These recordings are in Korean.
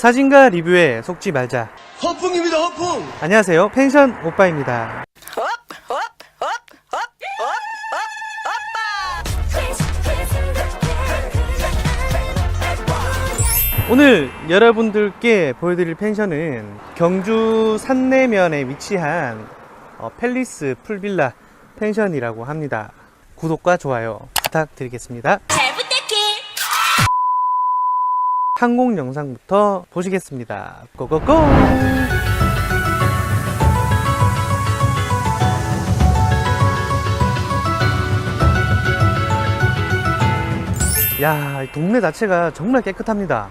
사진과 리뷰에 속지 말자. 허풍입니다, 허풍! 안녕하세요. 펜션 오빠입니다. 오늘 여러분들께 보여드릴 펜션은 경주 산내면에 위치한 어, 팰리스 풀빌라 펜션이라고 합니다. 구독과 좋아요 부탁드리겠습니다. 항공 영상부터 보시겠습니다. 고고고! 야, 이 동네 자체가 정말 깨끗합니다.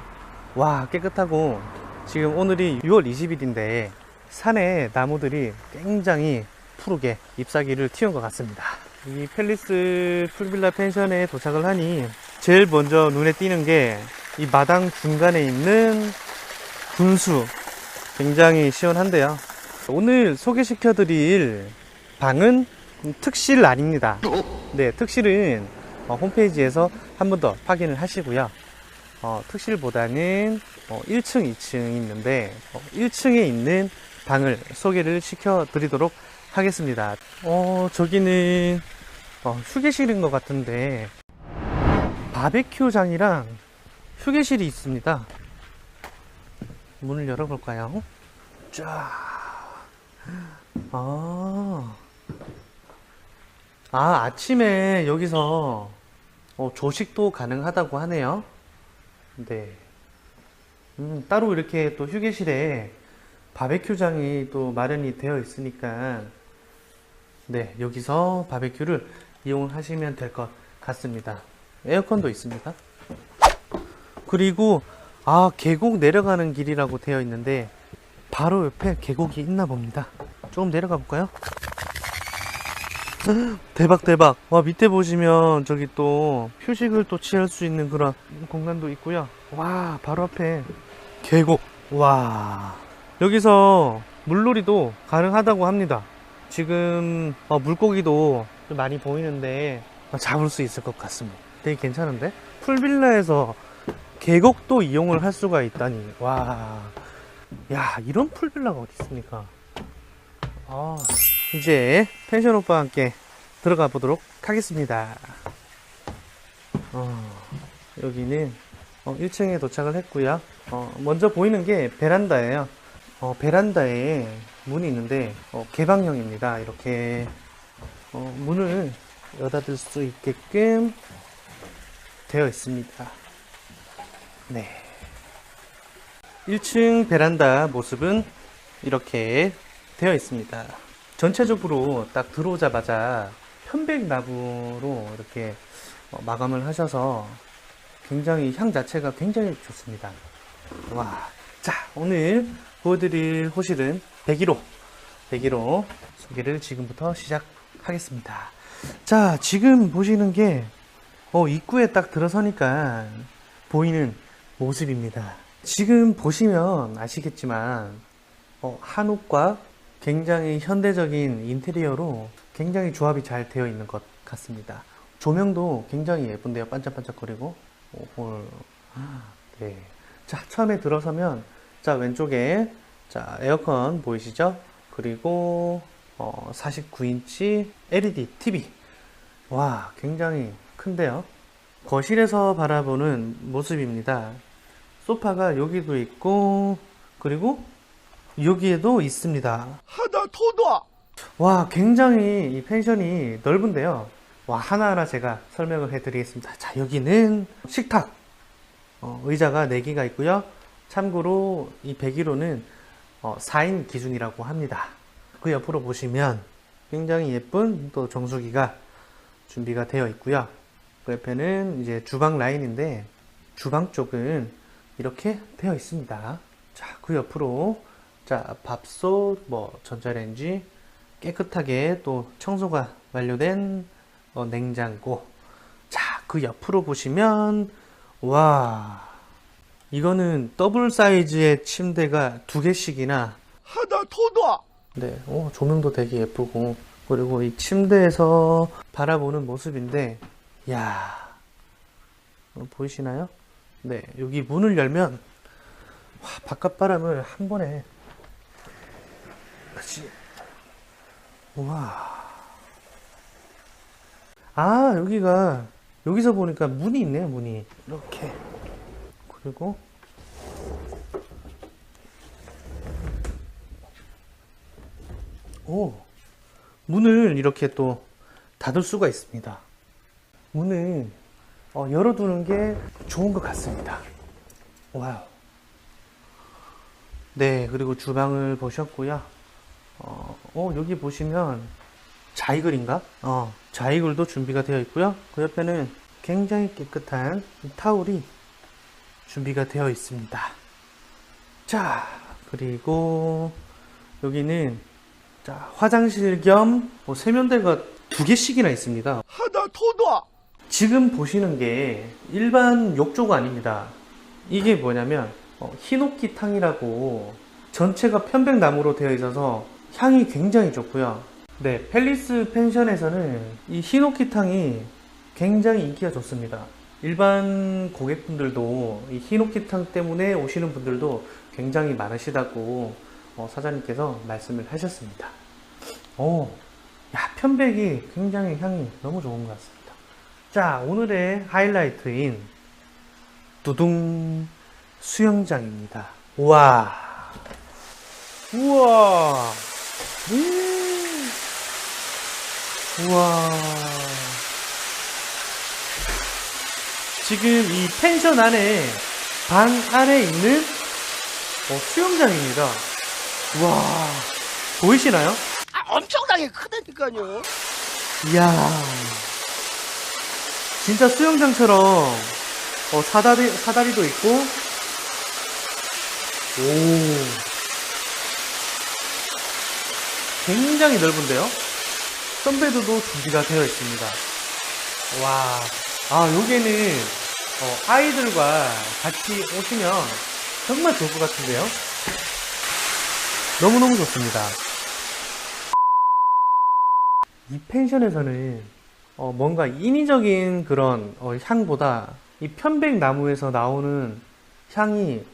와, 깨끗하고 지금 오늘이 6월 20일인데 산에 나무들이 굉장히 푸르게 잎사귀를 틔운 것 같습니다. 이 팰리스 풀빌라 펜션에 도착을 하니 제일 먼저 눈에 띄는 게 이 마당 중간에 있는 분수 굉장히 시원한데요. 오늘 소개시켜 드릴 방은 특실 아닙니다. 네, 특실은 어, 홈페이지에서 한 번 더 확인을 하시고요. 어, 특실보다는 어, 1층, 2층이 있는데 1층에 있는 방을 소개를 시켜 드리도록 하겠습니다. 어, 저기는 어, 휴게실인 것 같은데 바베큐장이랑 휴게실이 있습니다. 문을 열어볼까요? 쫙. 아. 아, 아침에 여기서 어, 조식도 가능하다고 하네요. 네. 음, 따로 이렇게 또 휴게실에 바베큐장이 또 마련이 되어 있으니까 네, 여기서 바베큐를 이용하시면 될 것 같습니다. 에어컨도 있습니다. 그리고 아, 계곡 내려가는 길이라고 되어 있는데 바로 옆에 계곡이 있나 봅니다. 조금 내려가 볼까요? 대박 대박. 와 밑에 보시면 저기 또 휴식을 또 취할 수 있는 그런 공간도 있고요. 와 바로 앞에 계곡. 와. 여기서 물놀이도 가능하다고 합니다. 지금 어, 물고기도 좀 많이 보이는데 어, 잡을 수 있을 것 같습니다. 되게 괜찮은데? 풀빌라에서 계곡도 이용을 할 수가 있다니 와 야 이런 풀빌라가 어디 있습니까 아 이제 펜션 오빠와 함께 들어가 보도록 하겠습니다. 어, 여기는 어, 1층에 도착을 했고요. 어, 먼저 보이는 게 베란다예요. 어, 베란다에 문이 있는데 어, 개방형입니다. 이렇게 어, 문을 여닫을 수 있게끔 되어 있습니다. 네. 1층 베란다 모습은 이렇게 되어 있습니다. 전체적으로 딱 들어오자마자 편백나무로 이렇게 어, 마감을 하셔서 굉장히 향 자체가 굉장히 좋습니다. 와. 자, 오늘 보여드릴 호실은 101호. 101호 소개를 지금부터 시작하겠습니다. 자, 지금 보시는 게, 어, 입구에 딱 들어서니까 보이는 모습입니다. 지금 보시면 아시겠지만, 어, 한옥과 굉장히 현대적인 인테리어로 굉장히 조합이 잘 되어 있는 것 같습니다. 조명도 굉장히 예쁜데요. 반짝반짝거리고. 오, 홀. 네. 자, 처음에 들어서면, 자, 왼쪽에, 자, 에어컨 보이시죠? 그리고, 어, 49인치 LED TV. 와, 굉장히 큰데요. 거실에서 바라보는 모습입니다. 소파가 여기도 있고, 그리고 여기에도 있습니다. 하다 토다! 와, 굉장히 이 펜션이 넓은데요. 와, 하나하나 제가 설명을 해드리겠습니다. 자, 여기는 식탁. 어, 의자가 4개가 있고요. 참고로 이 101호는 어, 4인 기준이라고 합니다. 그 옆으로 보시면 굉장히 예쁜 또 정수기가 준비가 되어 있고요. 그 옆에는 이제 주방 라인인데 주방 쪽은 이렇게 되어 있습니다. 자, 그 옆으로 자, 밥솥, 뭐 전자레인지 깨끗하게 또 청소가 완료된 어, 냉장고. 자, 그 옆으로 보시면 와. 이거는 더블 사이즈의 침대가 두 개씩이나 하다 토다! 네, 오, 조명도 되게 예쁘고 그리고 이 침대에서 바라보는 모습인데 야 어, 보이시나요? 네, 여기 문을 열면 와, 바깥 바람을 한 번에 그렇지. 우와. 아, 여기가 여기서 보니까 문이 있네요, 문이. 이렇게. 그리고 오. 문을 이렇게 또 닫을 수가 있습니다. 문을 어, 열어두는 게 좋은 것 같습니다. 와우. 네, 그리고 주방을 보셨고요. 어, 어, 여기 보시면 자이글인가? 어, 자이글도 준비가 되어 있고요. 그 옆에는 굉장히 깨끗한 타올이 준비가 되어 있습니다. 자, 그리고 여기는 자, 화장실 겸 뭐 세면대가 두 개씩이나 있습니다. 하다 토다. 지금 보시는 게 일반 욕조가 아닙니다. 이게 뭐냐면 어, 히노키탕이라고 전체가 편백나무로 되어 있어서 향이 굉장히 좋고요. 네, 팰리스 펜션에서는 이 히노키탕이 굉장히 인기가 좋습니다. 일반 고객분들도 이 히노키탕 때문에 오시는 분들도 굉장히 많으시다고 어, 사장님께서 말씀을 하셨습니다. 오, 야, 편백이 굉장히 향이 너무 좋은 것 같습니다. 자, 오늘의 하이라이트인 두둥 수영장입니다. 우와. 우와. 음. 우와. 지금 이 펜션 안에 방 안에 있는 어, 수영장입니다. 우와. 보이시나요? 아, 엄청나게 크다니까요. 이야. 진짜 수영장처럼 어, 사다리, 사다리도 있고, 오. 굉장히 넓은데요? 선베드도 준비가 되어 있습니다. 와. 아, 여기는 어, 아이들과 같이 오시면 정말 좋을 것 같은데요? 너무너무 좋습니다. 이 펜션에서는 어, 뭔가 인위적인 그런 어, 향보다 이 편백나무에서 나오는 향이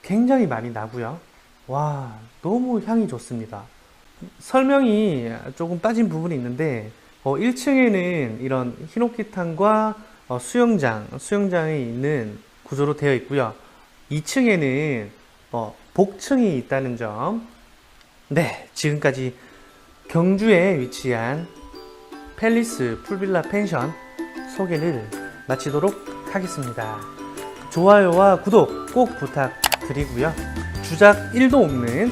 굉장히 많이 나고요. 와, 너무 향이 좋습니다. 설명이 조금 빠진 부분이 있는데 어, 1층에는 이런 히노키탕과 어, 수영장, 수영장이 있는 구조로 되어 있고요. 2층에는 어, 복층이 있다는 점. 네, 지금까지 경주에 위치한 팰리스 풀빌라 펜션 소개를 마치도록 하겠습니다. 좋아요와 구독 꼭 부탁드리고요. 주작 1도 없는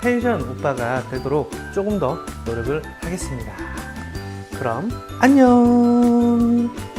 펜션 오빠가 되도록 조금 더 노력을 하겠습니다. 그럼 안녕!